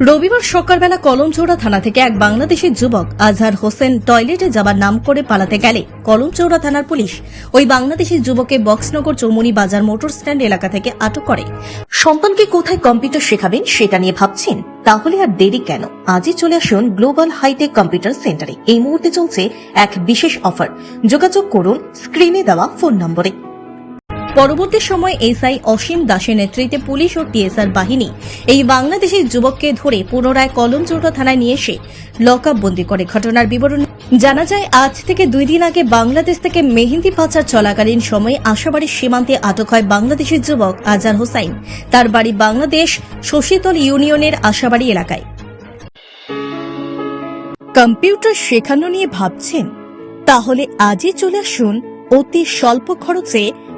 রবিবার সকালবেলা কলমচৌড়া থানা থেকে এক বাংলাদেশি যুবক আজহার হোসেন টয়লেটে যাবার নাম করে পালাতে গেলে। কলমচৌড়া থানার পুলিশ ওই বাংলাদেশি যুবককে বক্সনগর চৌমুনি বাজার মোটর স্ট্যান্ড এলাকা থেকে আটক করে। সন্তানকে কোথায় কম্পিউটার শেখাবেন সেটা নিয়ে ভাবছেন? তাহলে আর দেরি কেন? আজই চলে আসুন গ্লোবাল হাইটেক কম্পিউটার সেন্টারে। এই মুহূর্তে চলছে এক বিশেষ অফার। যোগাযোগ করুন, স্ক্রিনে দেওয়া ফোন নম্বরে। পরবর্তী সময় এসআই অসীম দাসের নেতৃত্বে পুলিশ ও টিএসআর বাহিনী এই বাংলাদেশি যুবককে ধরে পুনরায় কলমচৌড়া থানায় নিয়ে এসে লকআপ বন্দি করে। ঘটনার বিবরণ জানা যায়, আজ থেকে দুই দিন আগে বাংলাদেশ থেকে মেহেন্দি পাচার চলাকালীন সময়ে আশাবাড়ির সীমান্তে আটক হয় বাংলাদেশের যুবক আজার হোসাইন। তার বাড়ি বাংলাদেশ শশীতল ইউনিয়নের আশাবাড়ি এলাকায়। কম্পিউটার শেখানো নিয়ে ভাবছেন? তাহলে আজই চলে আসুন অতি স্বল্প খরচে